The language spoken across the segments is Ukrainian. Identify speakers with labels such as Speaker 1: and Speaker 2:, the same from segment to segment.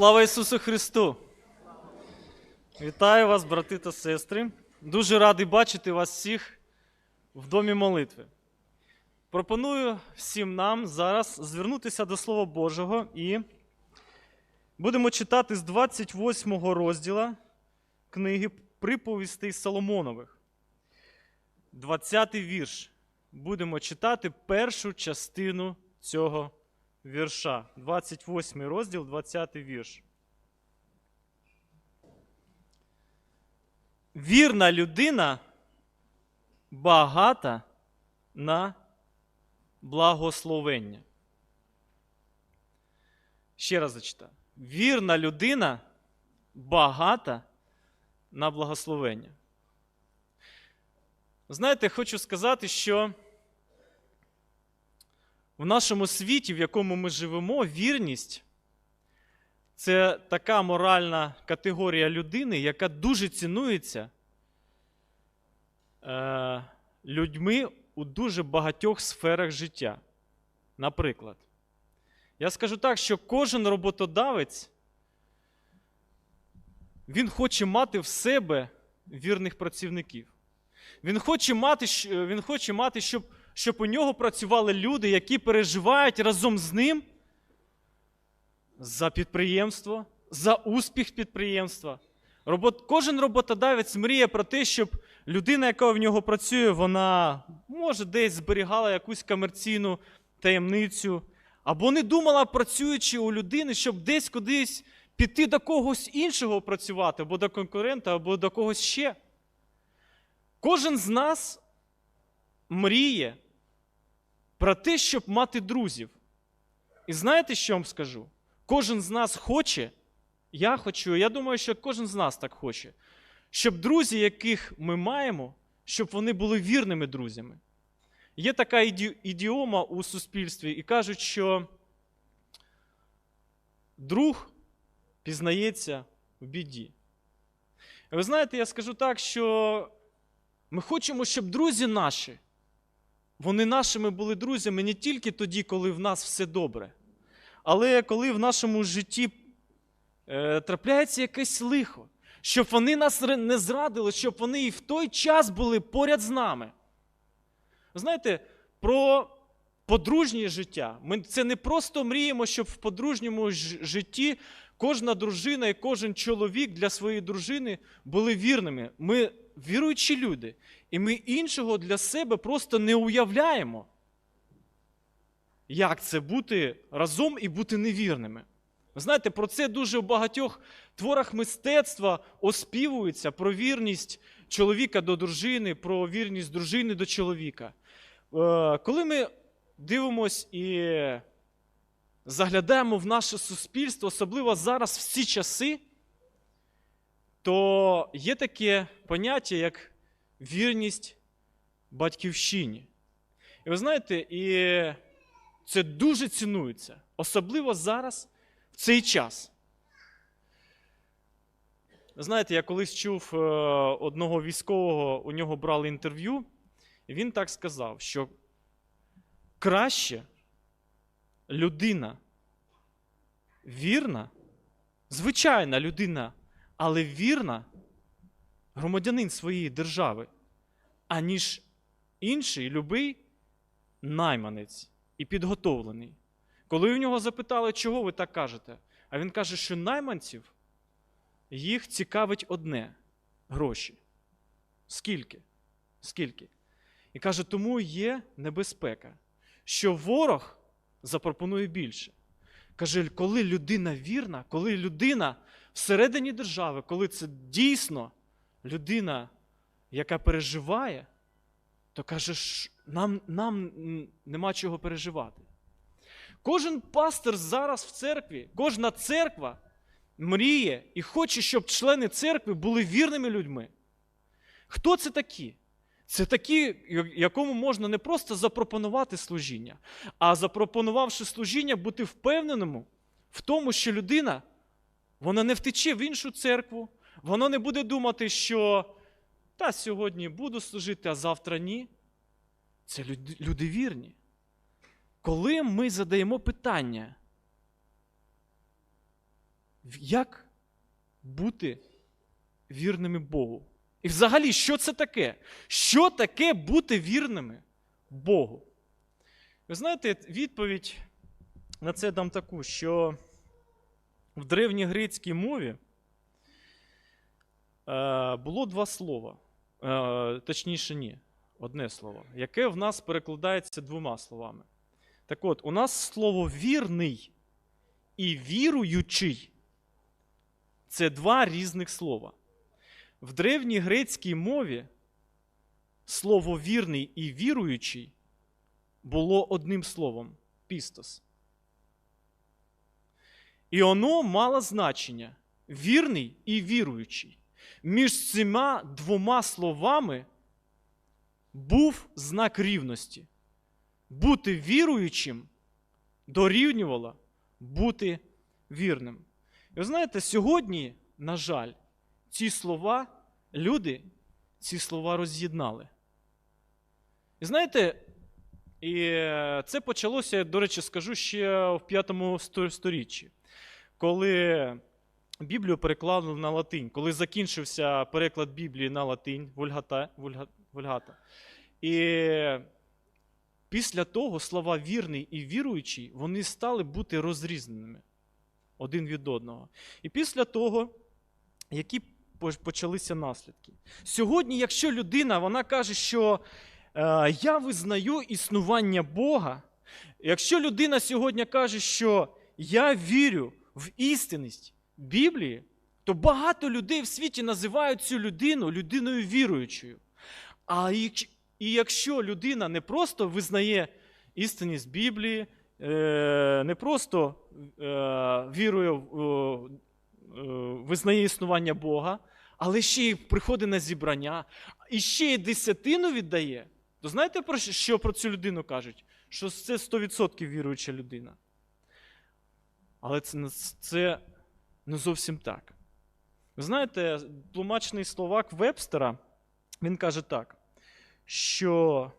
Speaker 1: Слава Ісусу Христу! Вітаю вас, брати та сестри. Дуже радий бачити вас всіх в домі молитви. Пропоную всім нам зараз звернутися до Слова Божого і будемо читати з 28 розділа книги приповістей Соломонових. 20 вірш. Будемо читати першу частину цього вірша. 28 розділ, 20 вірш. Вірна людина багата на благословення. Ще раз зачитаю. Вірна людина багата на благословення. Знаєте, хочу сказати, що в нашому світі, в якому ми живемо, вірність це така моральна категорія людини, яка дуже цінується е, людьми у дуже багатьох сферах життя. Наприклад, я скажу так, що кожен роботодавець він хоче мати в себе вірних працівників. Він хоче мати, він хоче мати щоб, щоб у нього працювали люди, які переживають разом з ним за підприємство, за успіх підприємства. Робот, кожен роботодавець мріє про те, щоб людина, яка в нього працює, вона може десь зберігала якусь комерційну таємницю, або не думала, працюючи у людини, щоб десь кудись піти до когось іншого працювати, або до конкурента, або до когось ще. Кожен з нас мріє про те, щоб мати друзів. І знаєте, що вам скажу? Кожен з нас хоче, я хочу, я думаю, що кожен з нас так хоче, щоб друзі, яких ми маємо, щоб вони були вірними друзями. Є така іді- ідіома у суспільстві, і кажуть, що друг пізнається в біді. Ви знаєте, я скажу так, що ми хочемо, щоб друзі наші, вони нашими були друзями не тільки тоді, коли в нас все добре, але коли в нашому житті е, трапляється якесь лихо, щоб вони нас не зрадили, щоб вони і в той час були поряд з нами. Знаєте, про подружнє життя. Ми це не просто мріємо, щоб в подружньому житті кожна дружина і кожен чоловік для своєї дружини були вірними. Ми віруючі люди, і ми іншого для себе просто не уявляємо. Як це бути разом і бути невірними? Ви знаєте, про це дуже в багатьох творах мистецтва оспівується про вірність чоловіка до дружини, про вірність дружини до чоловіка. Е, Коли ми дивимось і заглядаємо в наше суспільство, особливо зараз в ці часи, то є таке поняття, як вірність батьківщині. І ви знаєте, і це дуже цінується, особливо зараз, в цей час. Знаєте, я колись чув е, одного військового, у нього брали інтерв'ю, і він так сказав, що краще людина вірна, звичайна людина, але вірна громадянин своєї держави, аніж інший любий найманець і підготовлений. Коли у нього запитали, чого ви так кажете, а він каже, що найманців їх цікавить одне гроші. Скільки? Скільки? І каже, тому є небезпека, що ворог запропонує більше. Каже, коли людина вірна, коли людина всередині держави, коли це дійсно людина, яка переживає, то каже, «Ш- нам, нам нема чого переживати. Кожен пастир зараз в церкві, кожна церква мріє і хоче, щоб члени церкви були вірними людьми. Хто це такі? Це такі, якому можна не просто запропонувати служіння, а запропонувавши служіння, бути впевненому в тому, що людина вона не втече в іншу церкву, вона не буде думати, що та сьогодні буду служити, а завтра ні. Це люди, вірні. Коли ми задаємо питання, як бути вірними Богу. І взагалі, що це таке? Що таке бути вірними Богу? Ви знаєте, відповідь на це дам таку, що в древньогрецькій мові е, було два слова. Е, точніше, ні, одне слово, яке в нас перекладається двома словами. Так от, у нас слово вірний і віруючий це два різних слова. В древній грецькій мові слово вірний і віруючий було одним словом пістос. І воно мало значення вірний і віруючий. Між цими двома словами був знак рівності. Бути віруючим дорівнювало бути вірним. І ви знаєте, сьогодні, на жаль, ці слова, люди ці слова роз'єднали. І знаєте, і е, це почалося, до речі, скажу ще в п'ятому сторіччі, коли Біблію перекладали на латинь, коли закінчився переклад Біблії на латинь, вульгата, вульга, вульгата. І після того слова вірний і віруючий, вони стали бути розрізненими один від одного. І після того, які почалися наслідки. Сьогодні, якщо людина вона каже, що е, я визнаю існування Бога, якщо людина сьогодні каже, що я вірю в істинність Біблії, то багато людей в світі називають цю людину людиною віруючою. А і якщо людина не просто визнає істинність Біблії, е, не просто е, вірує, е, визнає існування Бога, але ще й приходить на зібрання, і ще й десятину віддає, то знаєте, що про цю людину кажуть? Що це 100% віруюча людина. Але це, це не зовсім так. Ви знаєте, тлумачний словак Вебстера, він каже так, що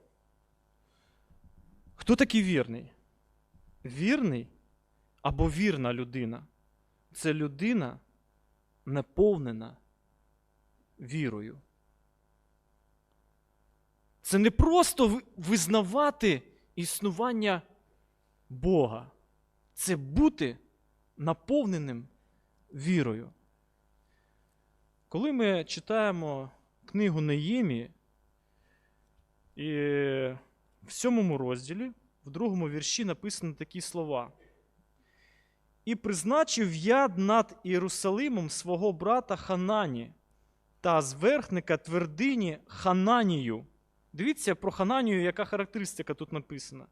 Speaker 1: хто такий вірний? Вірний або вірна людина це людина, наповнена вірою. Це не просто визнавати існування Бога, це бути наповненим вірою. Коли ми читаємо книгу Неємії, і в сьомому розділі, в другому вірші написано такі слова. І призначив я над Єрусалимом свого брата Ханані та зверхника твердині Хананію. Дивіться про Хананію, яка характеристика тут написана.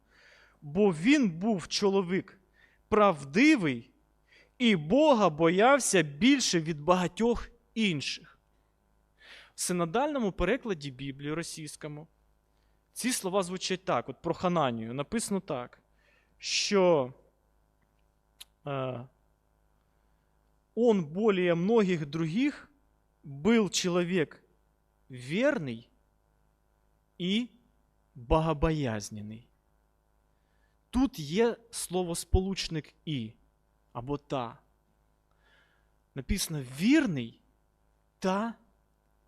Speaker 1: Бо він був чоловік правдивий і Бога боявся більше від багатьох інших. В синодальному перекладі Біблії російському ці слова звучать так: от про Хананію написано так, що э, он более многих других был человек верный і богобоязнений. Тут є словосполучник і або та. Написано вірний та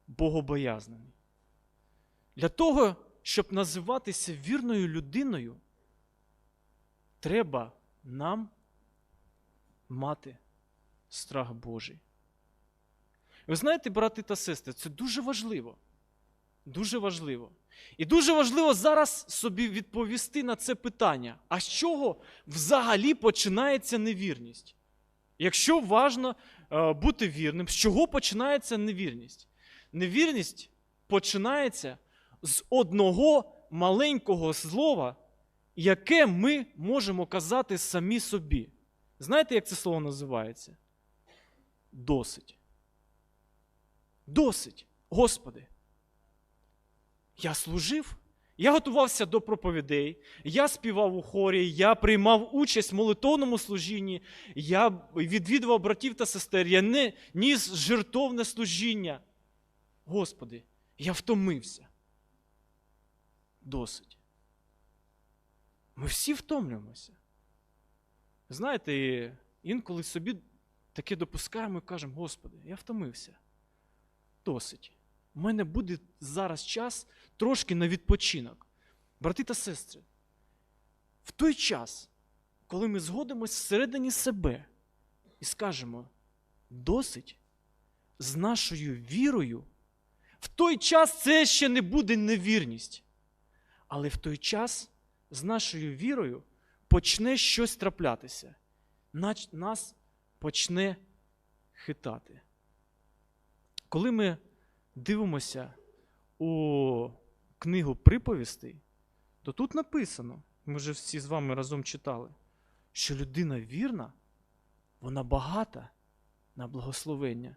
Speaker 1: богобоязнений. Для того, щоб називатися вірною людиною, треба нам мати страх Божий. Ви знаєте, брати та сестри, це дуже важливо. Дуже важливо. І дуже важливо зараз собі відповісти на це питання: а з чого взагалі починається невірність? Якщо важно е, бути вірним, з чого починається невірність? Невірність починається з одного маленького слова, яке ми можемо казати самі собі. Знаєте, як це слово називається? Досить. Досить. Господи. Я служив, я готувався до проповідей, я співав у хорі, я приймав участь в молитовному служінні, я відвідував братів та сестер, я не ніс жертовне служіння. Господи, я втомився. Досить. Ми всі втомлюємося. Знаєте, інколи собі таке допускаємо і кажемо, Господи, я втомився. Досить. У мене буде зараз час трошки на відпочинок. Брати та сестри, в той час, коли ми згодимось всередині себе і скажемо, досить з нашою вірою, в той час це ще не буде невірність. Але в той час з нашою вірою почне щось траплятися. Нас почне хитати. Коли ми дивимося у книгу приповістей, то тут написано, ми вже всі з вами разом читали, що людина вірна, вона багата на благословення.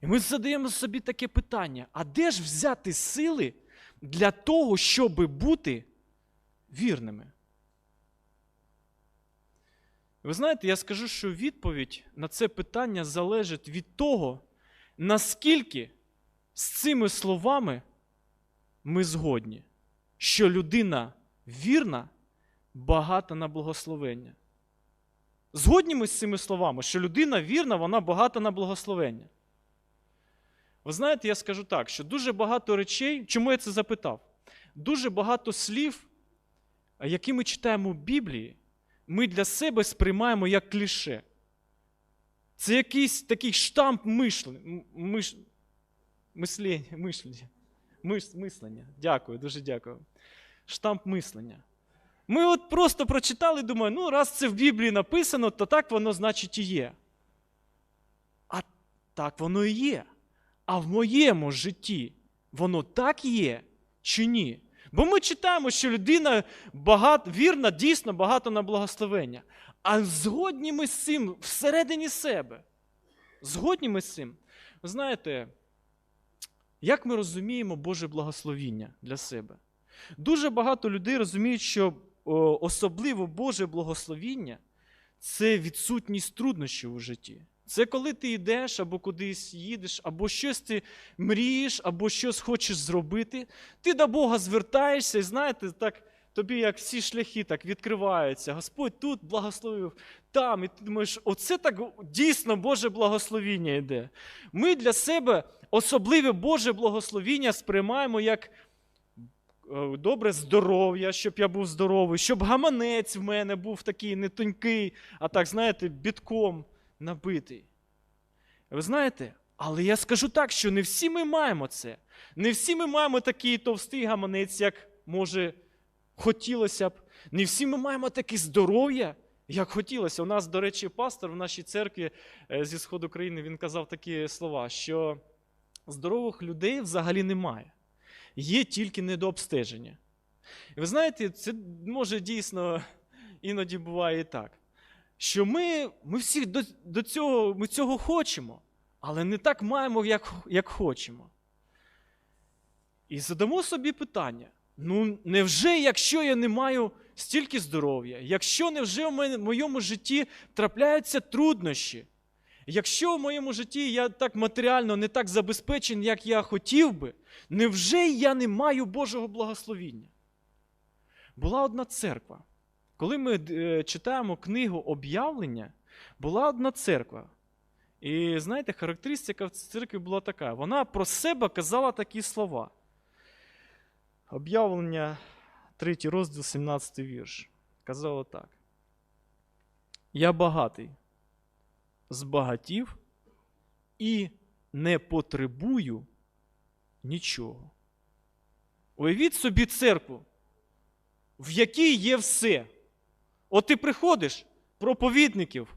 Speaker 1: І ми задаємо собі таке питання: а де ж взяти сили для того, щоб бути вірними? Ви знаєте, я скажу, що відповідь на це питання залежить від того, наскільки з цими словами ми згодні, що людина вірна, багата на благословення. Згодні ми з цими словами, що людина вірна, вона багата на благословення. Ви знаєте, я скажу так, що дуже багато речей, чому я це запитав? Дуже багато слів, які ми читаємо в Біблії, ми для себе сприймаємо як кліше. Це якийсь такий штамп. Мислення, мишлення. Мис... мислення. Дякую, дуже дякую. Штамп мислення. Ми от просто прочитали і думаємо, ну, раз це в Біблії написано, то так воно значить і є. А так воно і є. А в моєму житті воно так є чи ні? Бо ми читаємо, що людина багат, вірна, дійсно багато на благословення. А згодні ми з цим всередині себе. Згодні ми з цим. Ви знаєте, як ми розуміємо Боже благословіння для себе? Дуже багато людей розуміють, що особливо Боже благословіння це відсутність труднощів у житті. Це коли ти йдеш або кудись їдеш, або щось ти мрієш, або щось хочеш зробити. Ти до Бога звертаєшся, і знаєте, так тобі як всі шляхи так відкриваються. Господь тут благословив, там. І ти думаєш, оце так дійсно Боже благословіння йде. Ми для себе особливе Боже благословіння сприймаємо як е, добре здоров'я, щоб я був здоровий, щоб гаманець в мене був такий не тонький, а так, знаєте, бітком набитий. Ви знаєте, але я скажу так, що не всі ми маємо це. Не всі ми маємо такий товстий гаманець, як може хотілося б. Не всі ми маємо таке здоров'я, як хотілося. У нас, до речі, пастор в нашій церкві е, зі Сходу країни він казав такі слова, що здорових людей взагалі немає. Є тільки недообстеження. І ви знаєте, це може дійсно іноді буває і так що ми ми всі до, до цього ми цього хочемо, але не так маємо, як, як хочемо. І задамо собі питання: ну, невже, якщо я не маю стільки здоров'я, якщо невже в, моєму житті трапляються труднощі, якщо в моєму житті я так матеріально не так забезпечений, як я хотів би, невже я не маю Божого благословіння? Була одна церква. Коли ми е, читаємо книгу об'явлення, була одна церква. І знаєте, характеристика в церкві була така: вона про себе казала такі слова. Об'явлення 3 розділ, 17 вірш. Казала так. Я багатий, збагатів і не потребую нічого. Уявіть собі церкву, в якій є все. От ти приходиш, проповідників,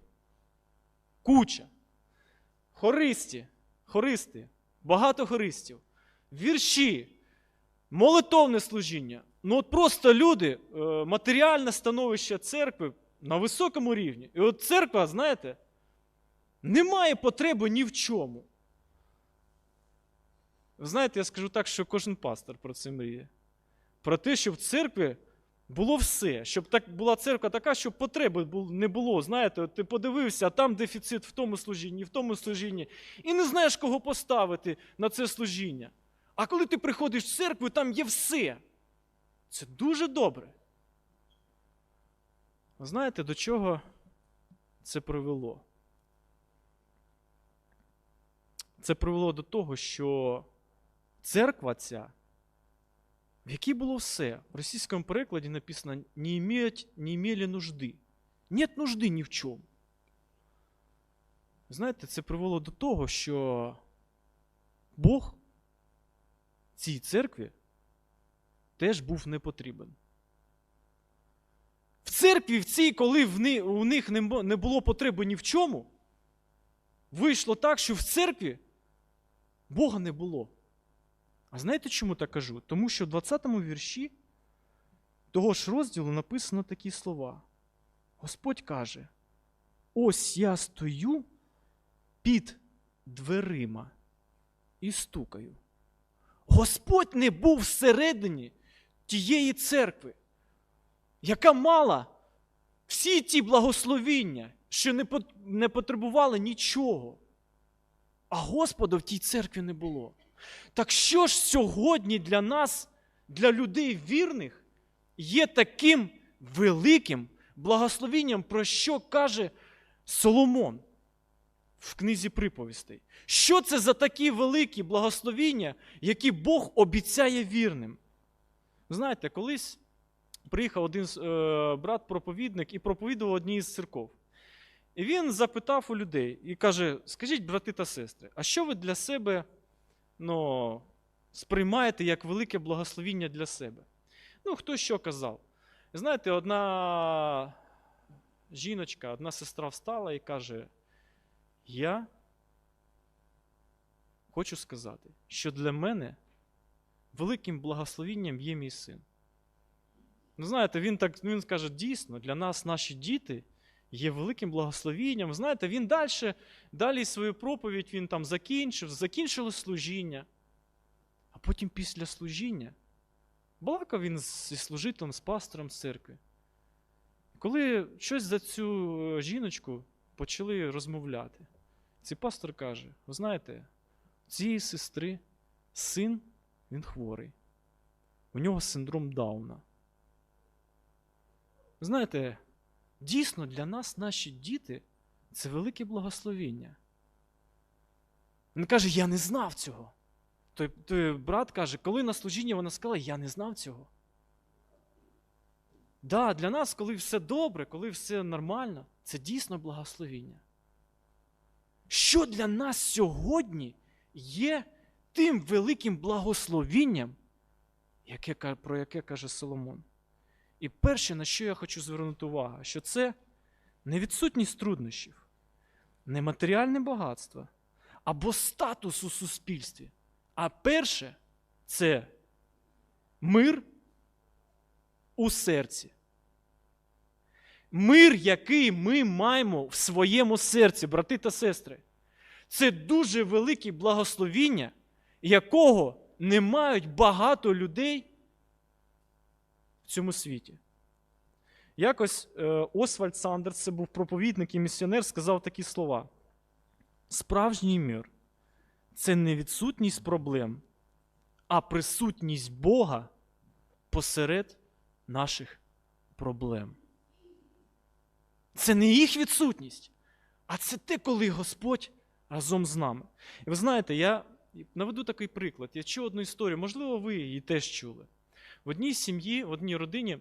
Speaker 1: куча, хористі, хористи, багато хористів, вірші, молитовне служіння. Ну от просто люди, е, матеріальне становище церкви на високому рівні. І от церква, знаєте, не має потреби ні в чому. Ви Знаєте, я скажу так, що кожен пастор про це мріє. Про те, що в церкві було все, щоб так була церква така, щоб потреби не було. Знаєте, ти подивився, а там дефіцит в тому служінні, в тому служінні, і не знаєш, кого поставити на це служіння. А коли ти приходиш в церкву, там є все. Це дуже добре. Знаєте, до чого це привело? це привело до того, що церква ця, в якій було все, в російському перекладі написано не, иметь, не имели нужди. Нет нужди ні в чому. Знаєте, це привело до того, що Бог цій церкві теж був не потрібен. В церкві, в цій, коли у них не було потреби ні в чому, вийшло так, що в церкві Бога не було. А знаєте, чому так кажу? Тому що в 20-му вірші того ж розділу написано такі слова. Господь каже: ось я стою під дверима і стукаю. Господь не був всередині тієї церкви, яка мала всі ті благословіння, що не потребували нічого. А Господа в тій церкві не було. Так що ж сьогодні для нас, для людей вірних, є таким великим благословінням, про що каже Соломон в книзі приповістей? Що це за такі великі благословіння, які Бог обіцяє вірним? Знаєте, колись приїхав один е, брат-проповідник і проповідував одній з церков. І він запитав у людей і каже: Скажіть, брати та сестри, а що ви для себе ну, сприймаєте як велике благословіння для себе? Ну, хто що казав? Знаєте, одна жіночка, одна сестра встала і каже: Я хочу сказати, що для мене великим благословінням є мій син. Ну, знаєте, він так він каже, дійсно, для нас наші діти є великим благословінням. Знаєте, він далі, далі свою проповідь він там закінчив, закінчили служіння. А потім після служіння балакав він зі служителем, з пастором церкви. Коли щось за цю е, жіночку почали розмовляти, цей пастор каже: ви знаєте, цієї сестри син він хворий. У нього синдром Дауна. Знаєте, дійсно для нас наші діти це велике благословіння. Він каже, я не знав цього. Той, той брат каже, коли на служінні вона сказала, я не знав цього. Да, для нас, коли все добре, коли все нормально, це дійсно благословіння. Що для нас сьогодні є тим великим благословінням, яке, про яке каже Соломон? І перше, на що я хочу звернути увагу, що це не відсутність труднощів, не матеріальне багатство або статус у суспільстві. А перше це мир у серці. Мир, який ми маємо в своєму серці, брати та сестри. Це дуже велике благословіння, якого не мають багато людей в цьому світі. Якось е, Освальд Сандерс, це був проповідник і місіонер, сказав такі слова: Справжній мир це не відсутність проблем, а присутність Бога посеред наших проблем. Це не їх відсутність, а це те, коли Господь разом з нами. І ви знаєте, я наведу такий приклад. Я чув одну історію, можливо, ви її теж чули. В одній сім'ї, в одній родині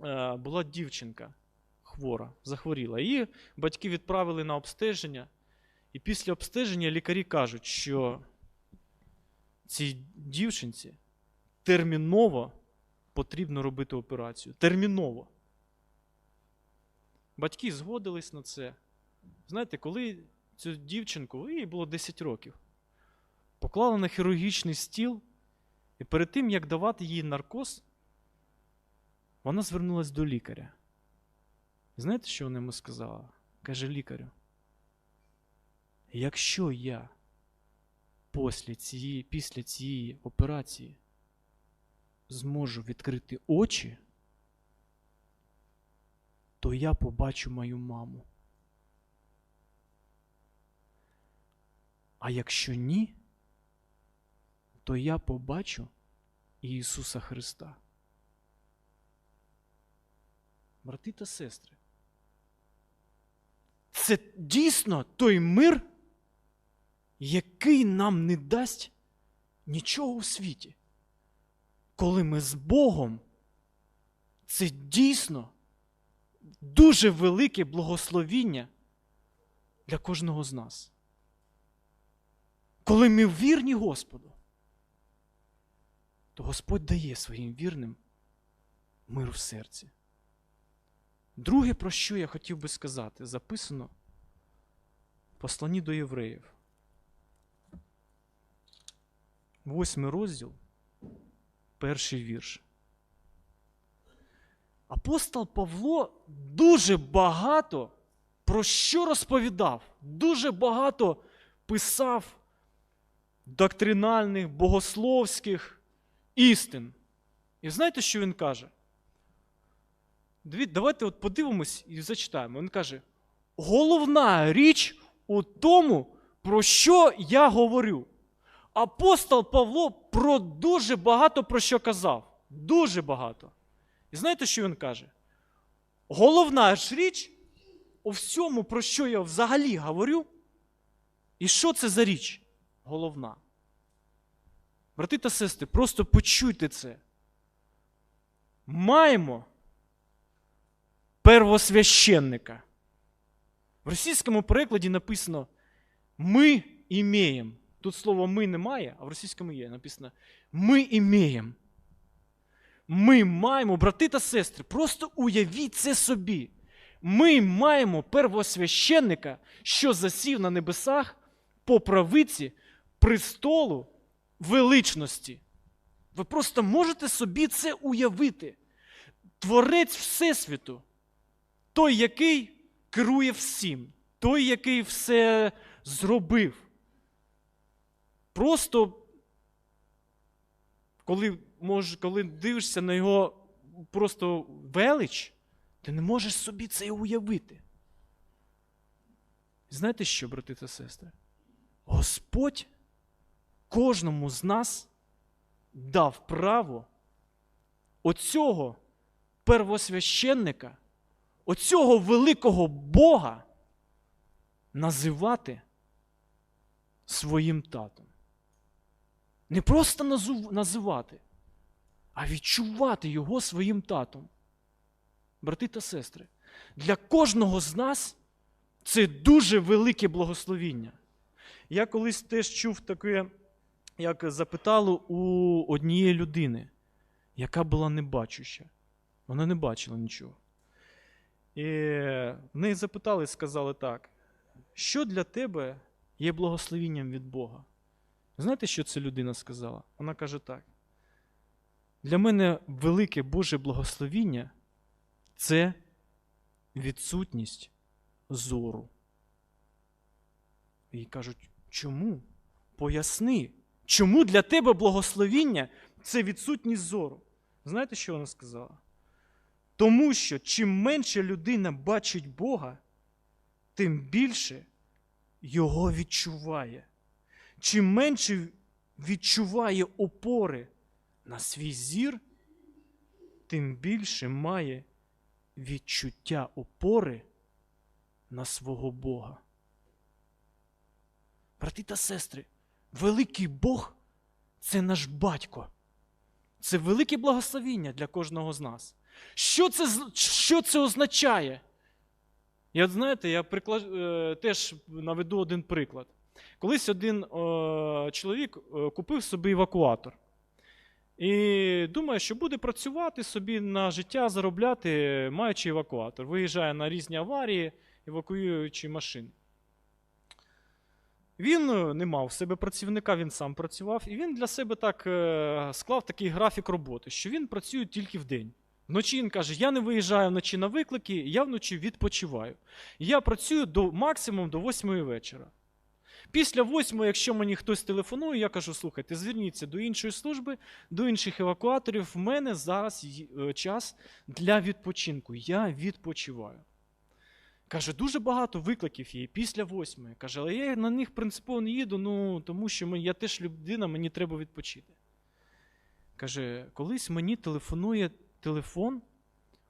Speaker 1: е, була дівчинка хвора, захворіла. Її батьки відправили на обстеження, і після обстеження лікарі кажуть, що цій дівчинці терміново потрібно робити операцію. Терміново. Батьки згодились на це. Знаєте, коли цю дівчинку, їй було 10 років, поклали на хірургічний стіл, і перед тим, як давати їй наркоз, вона звернулася до лікаря. Знаєте, що вона йому сказала? Каже лікарю: якщо я після цієї, після цієї операції зможу відкрити очі, то я побачу мою маму. А якщо ні, то я побачу Ісуса Христа. Брати та сестри, це дійсно той мир, який нам не дасть нічого у світі. Коли ми з Богом, це дійсно дуже велике благословіння для кожного з нас. Коли ми вірні Господу, то Господь дає своїм вірним миру в серці. Друге, про що я хотів би сказати, записано в посланні до євреїв. Восьмий розділ, перший вірш. Апостол Павло дуже багато про що розповідав, дуже багато писав доктринальних, богословських істин. І знаєте, що він каже? Давайте от подивимось і зачитаємо. Він каже: головна річ у тому, про що я говорю. Апостол Павло про дуже багато про що казав. Дуже багато. І знаєте, що він каже? Головна ж річ у всьому, про що я взагалі говорю. І що це за річ? Головна. Брати та сестри, просто почуйте це. Маємо первосвященника. В російському перекладі написано ми імеємо. Тут слово ми немає, а в російському є написано ми імеємо. Ми маємо, брати та сестри, просто уявіть це собі. Ми маємо первосвященника, що засів на небесах по правиці престолу величності. Ви просто можете собі це уявити. Творець Всесвіту, той, який керує всім, той, який все зробив. Просто, коли, мож, коли дивишся на його просто велич, ти не можеш собі це уявити. Знаєте що, брати та сестри? Господь кожному з нас дав право оцього первосвященника, оцього великого Бога називати своїм татом. Не просто називати, а відчувати його своїм татом. Брати та сестри, для кожного з нас це дуже велике благословіння. Я колись теж чув таке, як запитали у однієї людини, яка була небачуща. Вона не бачила нічого. І в неї запитали і сказали так: що для тебе є благословінням від Бога? Знаєте, що ця людина сказала? Вона каже так: для мене велике Боже благословіння це відсутність зору. І кажуть, чому? Поясни, чому для тебе благословіння це відсутність зору? Знаєте, що вона сказала? Тому що чим менше людина бачить Бога, тим більше його відчуває. Чим менше відчуває опори на свій зір, тим більше має відчуття опори на свого Бога. Брати та сестри, великий Бог це наш батько. Це велике благословіння для кожного з нас. Що це, що це означає? Я знаєте, я прикла... е, теж наведу один приклад. Колись один е, чоловік е, купив собі евакуатор. І думає, що буде працювати собі на життя, заробляти, маючи евакуатор. Виїжджає на різні аварії, евакуюючи машини. Він е, не мав в себе працівника, він сам працював, і він для себе так е, склав такий графік роботи, що він працює тільки в день. Вночі він каже: я не виїжджаю вночі на виклики, я вночі відпочиваю. Я працюю до максимум до 8 вечора. Після 8, якщо мені хтось телефонує, я кажу: слухайте, зверніться до іншої служби, до інших евакуаторів. В мене зараз е, час для відпочинку. Я відпочиваю. Каже, дуже багато викликів є після восьмої. Каже, але я на них принципово не їду, ну, тому що я теж людина, мені треба відпочити. Каже, колись мені телефонує телефон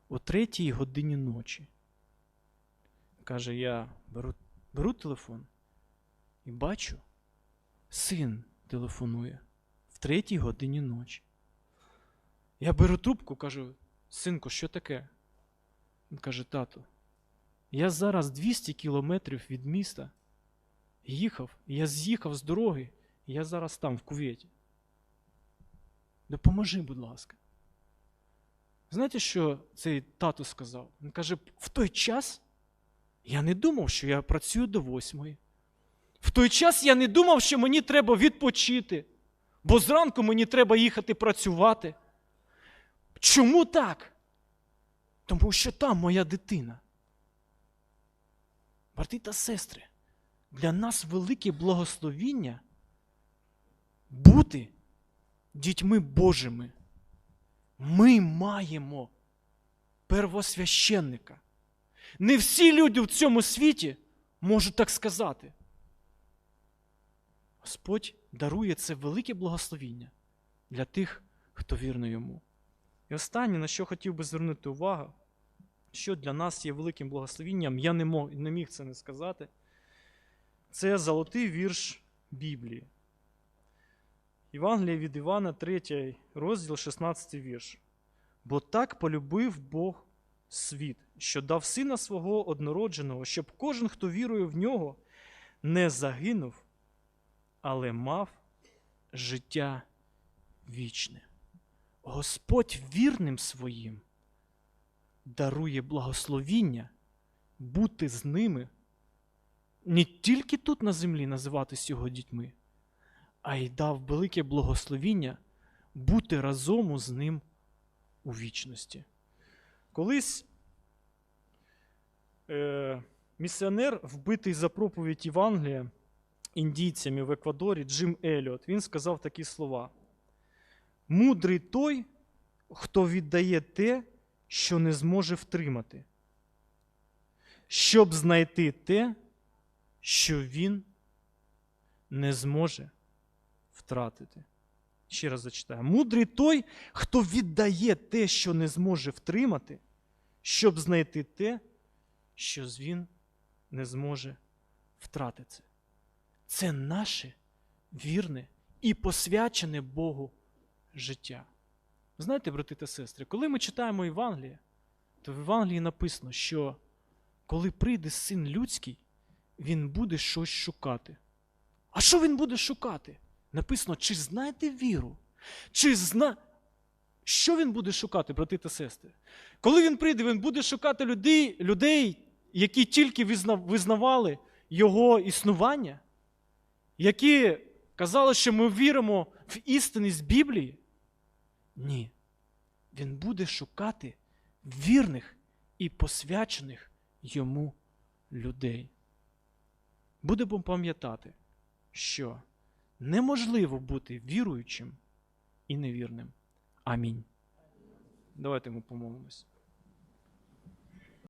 Speaker 1: о третій годині ночі. Каже, я беру, беру телефон і бачу, син телефонує в третій годині ночі. Я беру трубку, кажу: синку, що таке? Він каже: тату, я зараз 200 кілометрів від міста їхав, я з'їхав з дороги, і я зараз там, в куветі. Допоможи, будь ласка. Знаєте, що цей тато сказав? Він каже: в той час я не думав, що я працюю до восьмої. В той час я не думав, що мені треба відпочити, бо зранку мені треба їхати працювати. Чому так? Тому що там моя дитина. Брати та сестри, для нас велике благословіння бути дітьми Божими. Ми маємо первосвященника. Не всі люди в цьому світі можуть так сказати. Господь дарує це велике благословіння для тих, хто вірно йому. І останнє, на що хотів би звернути увагу, що для нас є великим благословінням, я не, мог, не міг це не сказати. Це золотий вірш Біблії. Євангелія від Івана, 3 розділ, 16 вірш. Бо так полюбив Бог світ, що дав сина свого однородженого, щоб кожен, хто вірує в нього, не загинув, але мав життя вічне. Господь вірним своїм дарує благословіння бути з ними не тільки тут на землі називатись його дітьми, а й дав велике благословіння бути разом з ним у вічності. Колись е, місіонер, вбитий за проповідь Євангелія індійцями в Еквадорі Джим Еліот, він сказав такі слова: Мудрий той, хто віддає те, що не зможе втримати, щоб знайти те, що він не зможе втратити. Ще раз зачитаю. Мудрий той, хто віддає те, що не зможе втримати, щоб знайти те, що він не зможе втратити. Це наше вірне і посвячене Богу життя. Знаєте, брати та сестри, коли ми читаємо Євангеліє, то в Євангелії написано, що коли прийде син людський, він буде щось шукати. А що він буде шукати? Написано, чи знаєте віру? Чи зна... Що він буде шукати, брати та сестри? Коли він прийде, він буде шукати людей, людей які тільки визнавали його існування, які казали, що ми віримо в істинність Біблії. Ні. Він буде шукати вірних і посвячених йому людей. Будемо пам'ятати, що неможливо бути віруючим і невірним. Амінь. Давайте ми помолимось.